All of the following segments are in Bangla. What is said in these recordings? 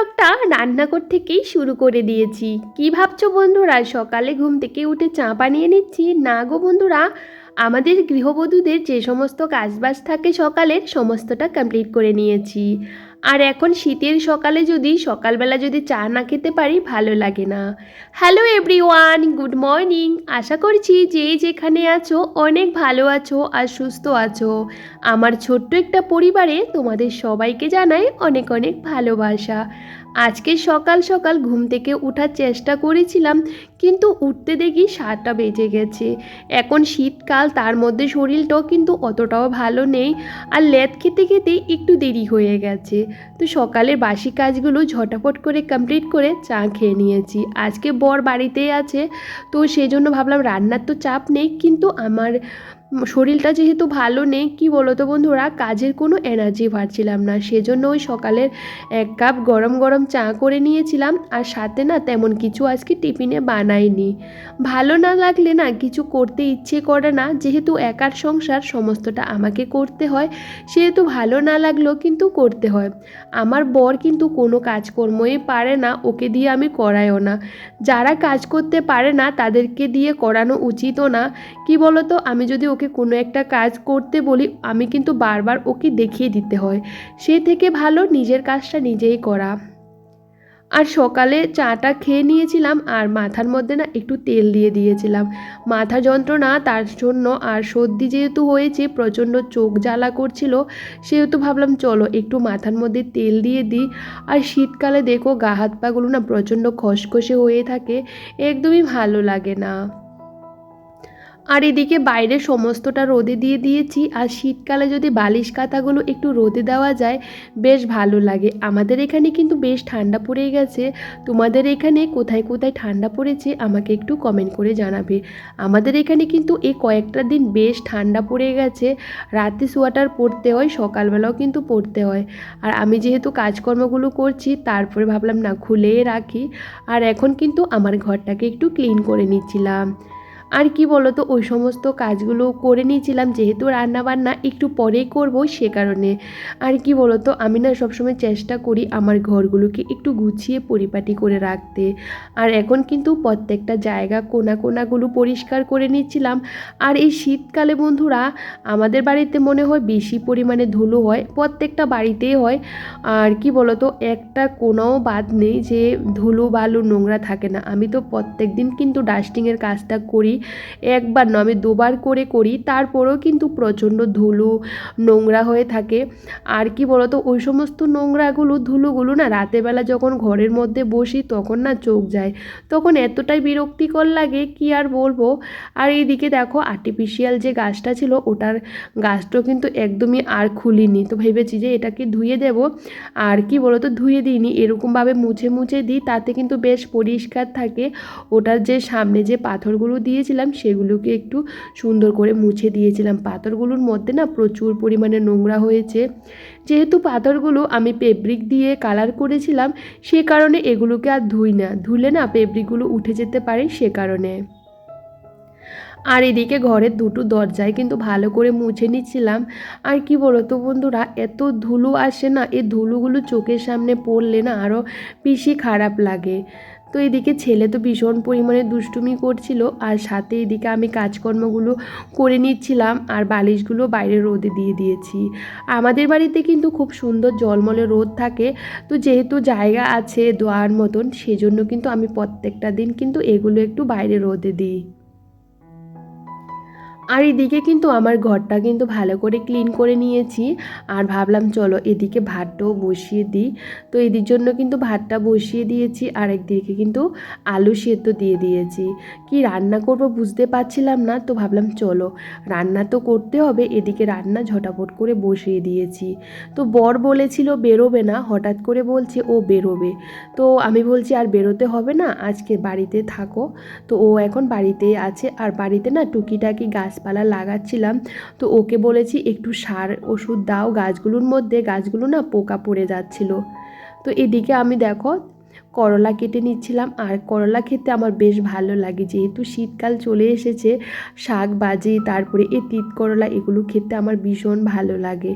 ব্লগটা রান্নাঘর থেকেই শুরু করে দিয়েছি। কি ভাবছ বন্ধুরা? সকালে ঘুম থেকে উঠে চা বানিয়ে নিচ্ছি। না গো বন্ধুরা, আমাদের গৃহবধূদের যে সমস্ত কাজবাজ থাকে সকালের, সমস্তটা কমপ্লিট করে নিয়েছি। আর এখন শীতের সকালে যদি সকালবেলা যদি চা না খেতে পারি, ভালো লাগে না। হ্যালো এভরিওয়ান গুড মর্নিং আশা করছি যে যেখানে আছো, অনেক ভালো আছো আর সুস্থ আছো। আমার ছোট্ট একটা পরিবারে তোমাদের সবাইকে জানাই অনেক অনেক ভালোবাসা। আজকে সকাল সকাল ঘুম থেকে ওঠার চেষ্টা করেছিলাম, কিন্তু উঠতে দেখি সাতটা বেজে গেছে। এখন শীতকাল, তার মধ্যে শরীরটাও কিন্তু অতটাও ভালো নেই আর লেদ খেতে খেতে একটু দেরি হয়ে গেছে। তো সকালের বাসি কাজগুলো ঝটাপট করে কমপ্লিট করে চা খেয়ে নিয়েছি। আজকে বর বাড়িতেই আছে, তো সেই জন্য ভাবলাম রান্নার তো চাপ নেই, কিন্তু আমার শরীরটা যেহেতু ভালো নেই, কি বলো তো বন্ধুরা? কাজের কোনো এনার্জি পাচ্ছিলাম না। সেজন্য ওই সকালের এক কাপ গরম গরম চা করে নিয়েছিলাম। আর সাথে না তেমন কিছু আজকে টিফিনে বানাইনি। ভালো না লাগলে না কিছু করতে ইচ্ছে করে না। যেহেতু একার সংসার, সমস্তটা আমাকে করতে হয়। সেহেতু ভালো না লাগলেও কিন্তু করতে হয়। আমার বর কিন্তু কোনো কাজকর্মই পারে না, ওকে দিয়ে আমি করাইও না। যারা কাজ করতে পারে না, তাদেরকে দিয়ে করানো উচিতও না। কি বলতো? আমি যদি ওকে কোনো একটা কাজ করতে বলি, আমি কিন্তু বারবার ওকে দেখিয়ে দিতে হয়। সে থেকে ভালো নিজের কাজটা নিজেই করা। আর সকালে চাটা খেয়ে নিয়েছিলাম, আর মাথার মধ্যে না একটু তেল দিয়ে দিয়েছিলাম। মাথা যন্ত্রণা তার জন্য, আর সর্দি যেহেতু হয়েছে, প্রচণ্ড চোখ জ্বালা করছিল, সেহেতু ভাবলাম চলো একটু মাথার মধ্যে তেল দিয়ে দিই। আর শীতকালে দেখো গা হাত পাগুলো না প্রচণ্ড খসখসে হয়ে থাকে, একদমই ভালো লাগে না। আর এদিকে বাইরে সমস্তটা রোদে দিয়ে দিয়েছি, আর শীতকালে যদি বালিশ কাঁথাগুলো একটু রোদে দেওয়া যায়, বেশ ভালো লাগে। আমাদের এখানে কিন্তু বেশ ঠান্ডা পড়ে গেছে। তোমাদের এখানে কোথায় কোথায় ঠান্ডা পড়েছে আমাকে একটু কমেন্ট করে জানাবে। আমাদের এখানে কিন্তু এই কয়েকটা দিন বেশ ঠান্ডা পড়ে গেছে। রাতে সোয়াটার পরতে হয়, সকালবেলাও কিন্তু পরতে হয়। আর আমি যেহেতু কাজকর্মগুলো করছি, তারপরে ভাবলাম না খুলে রাখি। আর এখন কিন্তু আমার ঘরটাকে একটু ক্লিন করে নিচ্ছিলাম। আর কি বলো তো ওই সমস্ত কাজগুলো করে নিয়েছিলাম, যেহেতু রান্নাবান্না একটু পরেই করব সে কারণে। আর কি বলো তো আমি না সবসময় চেষ্টা করি আমার ঘরগুলোকে একটু গুছিয়ে পরিপাটি করে রাখতে। আর এখন কিন্তু প্রত্যেকটা জায়গা কোনা কোনাগুলো পরিষ্কার করে নিচ্ছিলাম। আর এই শীতকালে বন্ধুরা, আমাদের বাড়িতে মনে হয় বেশি পরিমাণে ধুলো হয়, প্রত্যেকটা বাড়িতেই হয়। আর কি বলো তো একটা কোনাও বাদ নেই যে ধুলো বালু নোংরা থাকে না। আমি তো প্রত্যেক দিন কিন্তু ডাস্টিংয়ের কাজটা করি। একবার না আমি দুবার করে করি, তারপরেও কিন্তু প্রচণ্ড ধুলো নোংরা হয়ে থাকে। আর কি বলতো, ওই সমস্ত নোংরাগুলো, ধুলোগুলো না রাতেরবেলা যখন ঘরের মধ্যে বসি, তখন না চোখ যায়। তখন এতটাই বিরক্তিকর লাগে, কি আর বলব? আর এইদিকে দেখো আর্টিফিশিয়াল যে গাছটা ছিল, ওটার গাছটাও কিন্তু একদমই আর খুলিনি। তো ভেবেছি যে এটাকে ধুয়ে দেব। আর কি বলতো, ধুয়ে দিইনি, এরকমভাবে মুছে মুছে দিই, তাতে কিন্তু বেশ পরিষ্কার থাকে। ওটার যে সামনে যে পাথরগুলো দিয়েছিলাম, সেগুলোকে একটু সুন্দর করে মুছে দিয়েছিলাম। পাথরগুলোর মধ্যে না প্রচুর পরিমাণে নোংরা হয়েছে। যেহেতু পাথরগুলো আমি পেব্রিক দিয়ে কালার করেছিলাম, সে কারণে এগুলোকে আর ধুই না। ধুলে না পেব্রিকগুলো উঠে যেতে পারে সে কারণে। আর এদিকে ঘরের দুটো দরজায় কিন্তু ভালো করে মুছে নিচ্ছিলাম। আর কি বলো তো বন্ধুরা, এত ধুলো আসে না, এই ধুলোগুলো চোখের সামনে পড়লে না আরও বেশি খারাপ লাগে। তো এদিকে ছেলে তো ভীষণ পরিমাণে দুষ্টুমি করছিল আর সাথে এদিকে আমি কাজকর্মগুলো করে নিচ্ছিলাম আর বালিশগুলো বাইরে রোদে দিয়ে দিয়েছি। আমাদের বাড়িতে কিন্তু খুব সুন্দর জলমলে রোদ থাকে, তো যেহেতু জায়গা আছে দোয়ার মতন, সেজন্য কিন্তু আমি প্রত্যেকটা দিন কিন্তু এগুলো একটু বাইরে রোদে দিই। আর এদিকে কিন্তু আমার ঘরটা কিন্তু ভালো করে ক্লিন করে নিয়েছি। আর ভাবলাম, চলো এদিকে ভাতটাও বসিয়ে দিই। তো এদির জন্য কিন্তু ভাতটা বসিয়ে দিয়েছি, আর একদিকে কিন্তু আলু সেদ্ধ দিয়ে দিয়েছি। কি রান্না করব বুঝতে পারছিলাম না, তো ভাবলাম, চলো রান্না তো করতে হবে, এদিকে রান্না ঝটাপট করে বসিয়ে দিয়েছি। তো বর বলেছিল, বেরোবে না, হঠাৎ করে বলছে, ও বেরোবে। তো আমি বলছি, আর বেরোতে হবে না, আজকে বাড়িতে থাকো। তো ও এখন বাড়িতেই আছে, আর বাড়িতে না টুকিটাকি গাছপালা লাগাচ্ছিলাম। তো ওকে বলেছি, একটু সার ওষুধ দাও গাছগুলোর মধ্যে, গাছগুলো না পোকা পড়ে যাচ্ছিল। তো এদিকে আমি দেখো করলা কেটে নিচ্ছিলাম। আর করলা খেতে আমার বেশ ভালো লাগে। যেহেতু শীতকাল চলে এসেছে, শাক ভাজি, তারপরে এই তিত করলা, এগুলো খেতে আমার ভীষণ ভালো লাগে।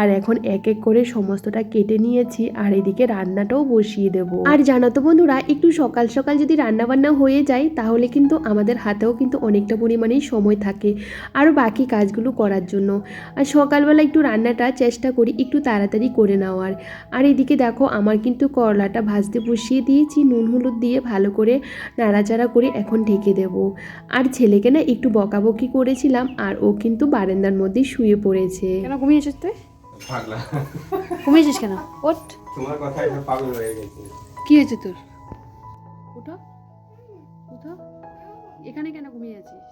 আর এখন এক এক করে সমস্তটা কেটে নিয়েছি আর এদিকে রান্নাটাও বসিয়ে দেব। আর জানো তো বন্ধুরা, একটু সকাল সকাল যদি রান্না বান্না হয়ে যায়, তাহলে কিন্তু আমাদের হাতেও কিন্তু অনেকটা পরিমাণেই সময় থাকে আরও বাকি কাজগুলো করার জন্য। আর সকালবেলা একটু রান্নাটা চেষ্টা করি একটু তাড়াতাড়ি করে নেওয়ার। আর এদিকে দেখো, আমার কিন্তু করলাটা ভাজতে বসিয়ে দিয়েছি নুন হলুদ দিয়ে ভালো করে নাড়াচাড়া করে এখন ঢেকে দেব। আর ছেলেকে না একটু বকাবকি করেছিলাম আর ও কিন্তু বারান্দার মধ্যে শুয়ে পড়েছে। কেন ঘুমিয়েছিস তুই? পাগলা। ঘুমিয়েছিস কেন? ওট তোমার কথা এটা পাগল হয়ে গেছে। কি হয়েছে তোর? উঠো। উঠো। এখানে কেন ঘুমিয়ে আছিস?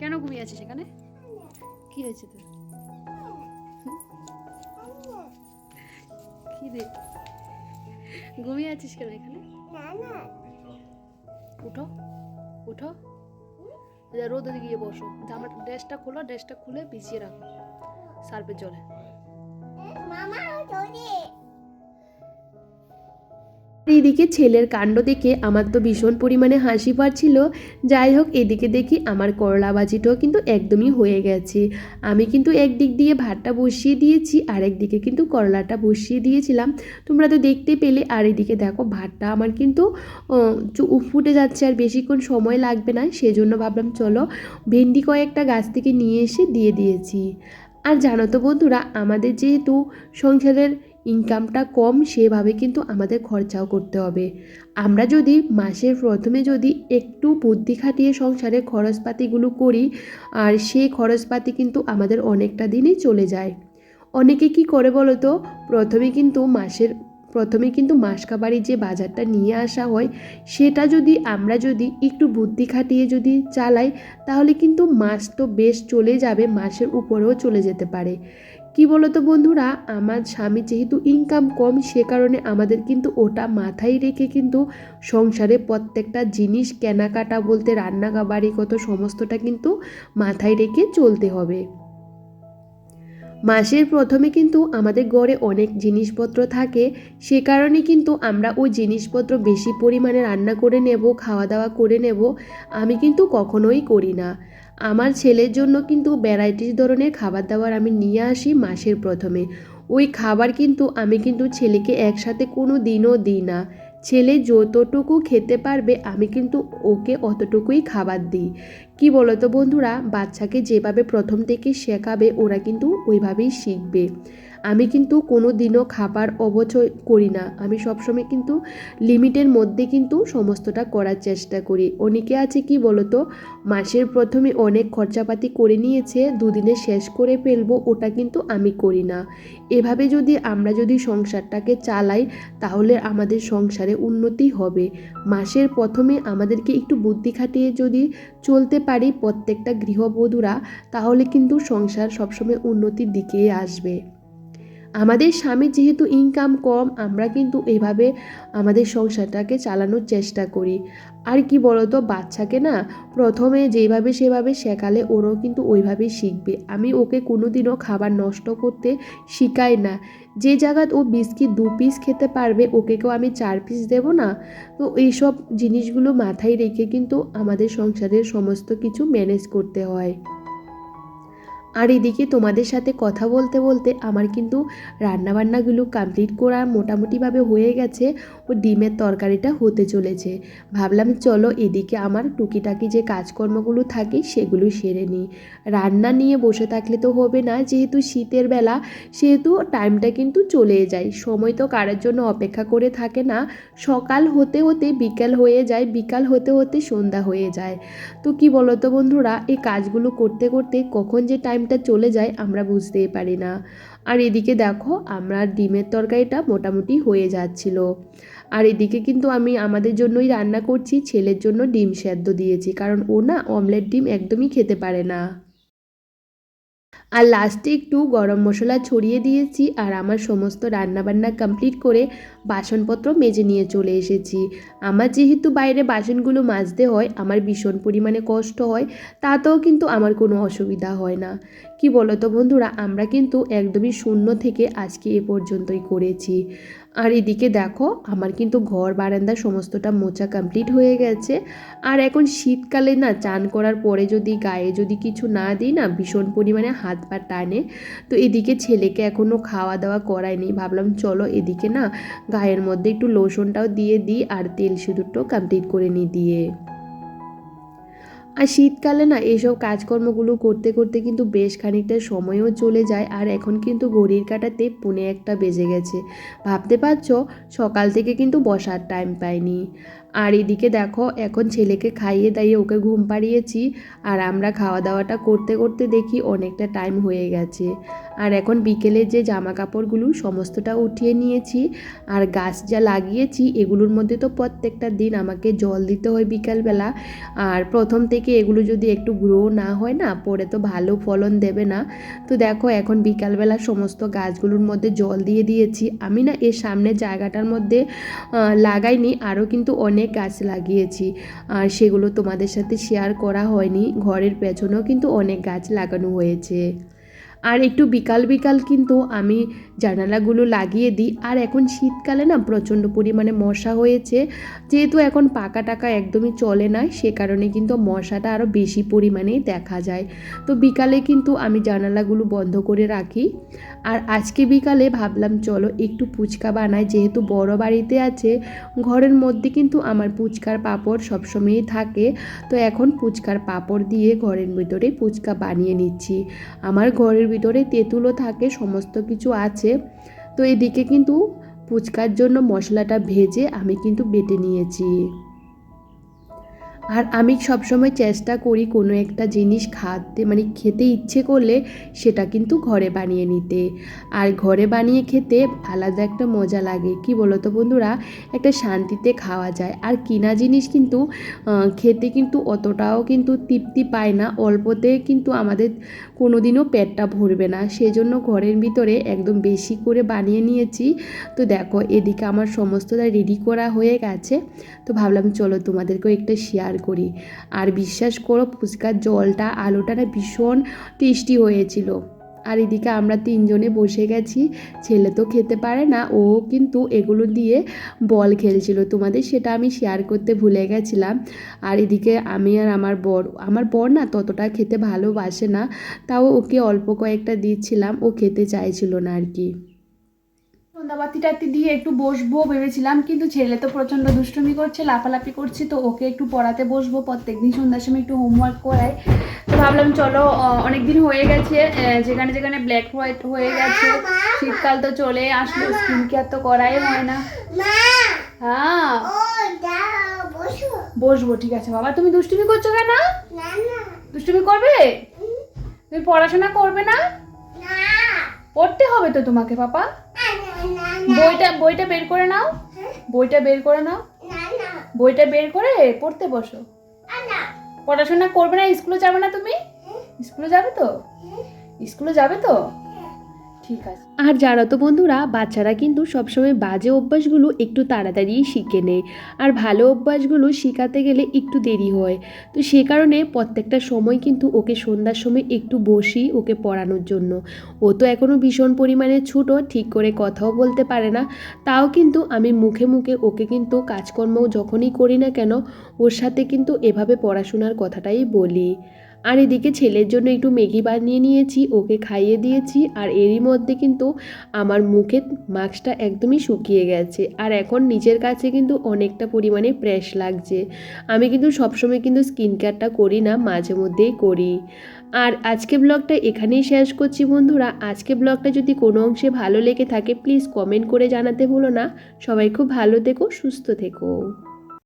কেন ঘুমিয়ে আছিস এখানে? কি হয়েছে তোর? কি রে ঘুমিয়ে আছিস কেন এখানে? উঠো উঠো। রোদে গিয়ে বসো। জামা ড্রেসটা খোলো ড্রেসটা খুলে ভিজিয়ে রাখো। সার্ফের জলে এইদিকে ছেলের কাণ্ড দেখে আমার তো ভীষণ পরিমাণে হাসি পাচ্ছিল। যাই হোক, এদিকে দেখি আমার করলা ভাজিটাও কিন্তু একদমই হয়ে গেছে। আমি কিন্তু একদিক দিয়ে ভাতটা বসিয়ে দিয়েছি আর একদিকে কিন্তু করলাটা বসিয়ে দিয়েছিলাম। তোমরা তো দেখতে পেলে, আর এদিকে দেখো ভাতটা আমার কিন্তু ফুটে যাচ্ছে আর বেশিক্ষণ সময় লাগবে না, সেজন্য ভাবলাম চলো ভেন্ডি কয়েকটা গাছ থেকে নিয়ে এসে দিয়ে দিয়েছি। আর জানো তো বন্ধুরা, আমাদের যেহেতু সংসারের ইনকামটা কম, সেভাবে কিন্তু আমাদের খরচাও করতে হবে। আমরা যদি মাসের প্রথমে যদি একটু বুদ্ধি খাটিয়ে সংসারের খরচপাতিগুলো করি, আর সেই খরচপাতি কিন্তু আমাদের অনেকটা দিনই চলে যায়। অনেকে কি করে বলো তো প্রথমে কিন্তু মাসের, প্রথমে কিন্তু মাসকাবাড়ির যে বাজারটা নিয়ে আসা হয়, সেটা যদি আমরা যদি একটু বুদ্ধি খাটিয়ে যদি চালাই, তাহলে কিন্তু মাস তো বেশ চলে যাবে, মাসের উপরেও চলে যেতে পারে। কি বলতো বন্ধুরা? আমার স্বামী যেহেতু ইনকাম কম, সে কারণে আমাদের কিন্তু ওটা মাথায় রেখে কিন্তু সংসারে প্রত্যেকটা জিনিস, কেনাকাটা বলতে রান্না বাড়ি কত সমস্তটা কিন্তু মাথায় রেখে চলতে হবে। মাসের প্রথমে কিন্তু আমাদের ঘরে অনেক জিনিসপত্র থাকে, সে কারণে কিন্তু আমরা ওই জিনিসপত্র বেশি পরিমাণে রান্না করে নেব, খাওয়া দাওয়া করে নেব, আমি কিন্তু কখনোই করি না। আমার ছেলের জন্য কিন্তু ভ্যারাইটিস ধরনের খাবার দাবার আমি নিয়ে আসি মাসের প্রথমে। ওই খাবার কিন্তু আমি কিন্তু ছেলেকে একসাথে কোনো দিনও দিই না। ছেলে যতটুকু খেতে পারবে, আমি কিন্তু ওকে অতটুকুই খাবার দিই। কি বলতো বন্ধুরা, বাচ্চাকে যেভাবে প্রথম থেকে শেখাবে, ওরা কিন্তু ওইভাবেই শিখবে। আমি কিন্তু কোনো দিনও খাবার অবচয় করি না। আমি সবসময় কিন্তু লিমিটের মধ্যে কিন্তু সমস্তটা করার চেষ্টা করি। অনেকে আছে কি বলতো, মাসের প্রথমে অনেক খরচাপাতি করে নিয়েছে, দুদিনে শেষ করে ফেলব, ওটা কিন্তু আমি করি না। এভাবে যদি আমরা যদি সংসারটাকে চালাই, তাহলে আমাদের সংসারে উন্নতি হবে। মাসের প্রথমে আমাদেরকে একটু বুদ্ধি খাটিয়ে যদি চলতে পারি প্রত্যেকটা গৃহবধূরা, তাহলে কিন্তু সংসার সবসময় উন্নতির দিকেই আসবে। আমাদের স্বামীর যেহেতু ইনকাম কম, আমরা কিন্তু এভাবে আমাদের সংসারটাকে চালানোর চেষ্টা করি। আর কি বলতো, বাচ্চাকে না প্রথমে যেভাবে সেভাবে শেখালে ওরও কিন্তু ওইভাবেই শিখবে। আমি ওকে কোনোদিনও খাবার নষ্ট করতে শিখাই না। যে জায়গায় ও বিস্কিট দু পিস খেতে পারবে ওকে কেউ আমি চার পিস দেবো না। তো এইসব জিনিসগুলো মাথায় রেখে কিন্তু আমাদের সংসারের সমস্ত কিছু ম্যানেজ করতে হয়। আর এদিকে তোমাদের সাথে কথা বলতে বলতে আমার কিন্তু রান্নাবান্নাগুলো কমপ্লিট করা মোটামুটিভাবে হয়ে গেছে। ও ডিমের তরকারিটা হতে চলেছে। ভাবলাম, চলো এদিকে আমার টুকিটাকি যে কাজকর্মগুলো থাকে, সেগুলো সেরে নিই। রান্না নিয়ে বসে থাকলে তো হবে না, যেহেতু শীতের বেলা, সেহেতু টাইমটা কিন্তু চলে যায়। সময় তো কারোর জন্য অপেক্ষা করে থাকে না। সকাল হতে হতে বিকাল হয়ে যায়, বিকাল হতে হতে সন্ধ্যা হয়ে যায়। তো কি বলতো বন্ধুরা, এই কাজগুলো করতে করতে কখন যে টাইমটা চলে যায়, আমরা বুঝতেই পারি না। আর এদিকে দেখো, আমরা ডিমের তরকারিটা মোটামুটি হয়ে যাচ্ছিল। আর এদিকে কিন্তু আমি আমাদের জন্যই রান্না করছি, ছেলের জন্য ডিম সেদ্ধ দিয়েছি, কারণ ও না অমলেট ডিম একদমই খেতে পারে না। আর লাস্টে একটু গরম মশলা ছড়িয়ে দিয়েছি আর আমার সমস্ত রান্নাবান্না কমপ্লিট করে বাসনপত্র মেজে নিয়ে চলে এসেছি। আমার যেহেতু বাইরে বাসনগুলো মাজতে হয়, আমার ভীষণ পরিমাণে কষ্ট হয়, তাতেও কিন্তু আমার কোনো অসুবিধা হয় না। কি বলো তো বন্ধুরা, আমরা কিন্তু একদমই শূন্য থেকে আজকে এ পর্যন্তই করেছি। আর এদিকে দেখো, আমার কিন্তু ঘর, বারান্দা সমস্তটা মোচা কমপ্লিট হয়ে গেছে। আর এখন শীতকালে না, চান করার পরে যদি গায়ে যদি কিছু না দিই না, ভীষণ পরিমাণে হাত পা টানে। তো এদিকে ছেলেকে এখনও খাওয়া দাওয়া করায়নি। ভাবলাম চলো এদিকে না, গায়ের মধ্যে একটু লোশনটাও দিয়ে দিই, আর তেল সিঁদুরটাও কমপ্লিট করে নিই দিয়ে। আর শীতকালে না এইসব কাজকর্মগুলো করতে করতে কিন্তু বেশ খানিকটা সময়ও চলে যায় আর এখন কিন্তু ঘড়ির কাটাতে পুনে একটা বেজে গেছে। ভাবতে পারছ? সকাল থেকে কিন্তু বসার টাইম পাইনি। আর এদিকে দেখো, এখন ছেলেকে খাইয়ে দাইয়ে ওকে ঘুম পাড়িয়েছি আর আমরা খাওয়া দাওয়াটা করতে করতে দেখি অনেকটা টাইম হয়ে গেছে। আর এখন বিকেলে যে জামা কাপড়গুলো সমস্তটা উঠিয়ে নিয়েছি আর গাছ যা লাগিয়েছি এগুলোর মধ্যে তো প্রত্যেকটা দিন আমাকে জল দিতে হয় বিকালবেলা। আর প্রথম থেকে এগুলো যদি একটু গ্রো না হয় না, পরে তো ভালো ফলন দেবে না। তো দেখো, এখন বিকালবেলা সমস্ত গাছগুলোর মধ্যে জল দিয়ে দিয়েছি। আমি না এর সামনের জায়গাটার মধ্যে লাগাইনি, আরও কিন্তু অনেক গাছ লাগিয়েছি আর সেগুলো তোমাদের সাথে শেয়ার করা হয়নি। ঘরের পেছনেও কিন্তু অনেক গাছ লাগানো হয়েছে। আর একটু বিকাল বিকাল কিন্তু আমি জানালাগুলো লাগিয়ে দিই। আর এখন শীতকালে না প্রচণ্ড পরিমাণে মশা হয়েছে। যেহেতু এখন পাকা টাকা একদমই চলে না, সে কারণে কিন্তু মশাটা আরও বেশি পরিমাণেই দেখা যায়। তো বিকালে কিন্তু আমি জানালাগুলো বন্ধ করে রাখি। আর আজকে বিকালে ভাবলাম, চলো একটু ফুচকা বানাই। যেহেতু বড় বাড়িতে আছে, ঘরের মধ্যে কিন্তু আমার ফুচকার পাঁপড় সবসময়ই থাকে। তো এখন ফুচকার পাঁপড় দিয়ে ঘরের ভিতরে ফুচকা বানিয়ে নিচ্ছি। আমার ঘরের ভিতরে তেঁতুলও থাকে, সমস্ত কিছু আছে। তো এদিকে কিন্তু ফুচকার জন্য মশলাটা ভেজে আমি কিন্তু বেটে নিয়েছি। আর আমি সবসময় চেষ্টা করি কোনো একটা জিনিস খাতে মানে খেতে ইচ্ছে করলে সেটা কিন্তু ঘরে বানিয়ে নিতে। আর ঘরে বানিয়ে খেতে আলাদা একটা মজা লাগে। কি বলো তো বন্ধুরা? একটা শান্তিতে খাওয়া যায়। আর কিনা জিনিস কিন্তু খেতে কিন্তু অতটাও কিন্তু তৃপ্তি পায় না। অল্পতে কিন্তু আমাদের কোনো দিনও পেটটা ভরবে না। সেজন্য ঘরের ভিতরে একদম বেশি করে বানিয়ে নিয়েছি। তো দেখো, এদিকে আমার সমস্তটা রেডি করা হয়ে গেছে। তো ভাবলাম, চলো তোমাদেরকেও একটা শেয়ার করি। আর বিশ্বাস করো, ফুচকার জলটা, আলুটা না ভীষণ টেস্টি হয়েছিল। আর এদিকে আমরা তিনজনে বসে গেছি। ছেলে তো খেতে পারে না, ও কিন্তু এগুলো দিয়ে বল খেলছিল। তোমাদের সেটা আমি শেয়ার করতে ভুলে গেছিলাম। আর এদিকে আমি আর আমার বর আমার বর না ততটা খেতে ভালোবাসে না, তাও ওকে অল্প কয়েকটা দিচ্ছিলাম, ও খেতে চাইছিল না আর কি। সন্ধ্যাবাতি টাতি দিয়ে একটু বসবো ভেবেছিলাম কিন্তু ছেলে তো প্রচণ্ড দুষ্টুমি করছে লাফালাফি করছে তো ওকে একটু পড়াতে বসবো প্রত্যেকদিন সন্ধ্যার সময় একটু হোমওয়ার্ক করাই তো ভাবলাম চলো অনেক দিন হয়ে গেছে যেখানে যেখানে ব্ল্যাক হোয়াইট হয়ে গেছে শীতকাল তো চলে আসলো স্কিন কেয়ার তো করাই হয় না। হ্যাঁ। বসবো ঠিক আছে বাবা। তুমি দুষ্টুমি করছ কেন? দুষ্টুমি করবে? তুমি পড়াশোনা করবে না। পড়তে হবে তো তোমাকে পাপা। বইটা বইটা বের করে নাও। বইটা বের করে নাও। বইটা বের করে পড়তে বসো। পড়াশোনা করবে না স্কুলে যাবে না তুমি? স্কুলে যাবে তো? স্কুলে যাবে তো? ঠিক আছে। আর জানো তো বন্ধুরা, বাচ্চারা কিন্তু সবসময় বাজে অভ্যাসগুলো একটু তাড়াতাড়ি শিখে নেয়। আর ভালো অভ্যাসগুলো শেখাতে গেলে একটু দেরি হয়। তো সে কারণে প্রত্যেকটা সময় কিন্তু ওকে সন্ধ্যার সময় একটু বসি ওকে পড়ানোর জন্য। ও তো এখনও ভীষণ পরিমাণে ছোটো, ঠিক করে কথাও বলতে পারে না। তাও কিন্তু আমি মুখে মুখে ওকে কিন্তু কাজকর্ম যখনই করি না কেন, ওর সাথে কিন্তু এভাবে পড়াশোনার কথাটাই বলি। আর এদিকে ছেলের জন্য একটু ম্যাগি বানিয়ে নিয়েছি, ওকে খাইয়ে দিয়েছি, আর এরই মধ্যে কিন্তু আমার মুখের মাস্কটা একদমই শুকিয়ে গেছে। আর এখন নিজের কাছে কিন্তু অনেকটা পরিমাণে প্রেস লাগছে। আমি কিন্তু সবসময় কিন্তু স্কিন কেয়ারটা করি না, মাঝে মধ্যেই করি। আর আজকে ব্লগটা এখানেই শেষ করছি বন্ধুরা। আজকে ব্লগটা যদি কোনো অংশে ভালো লেগে থাকে প্লিজ কমেন্ট করে জানাতে ভুলো না। সবাই খুব ভালো থেকো, সুস্থ থেকো।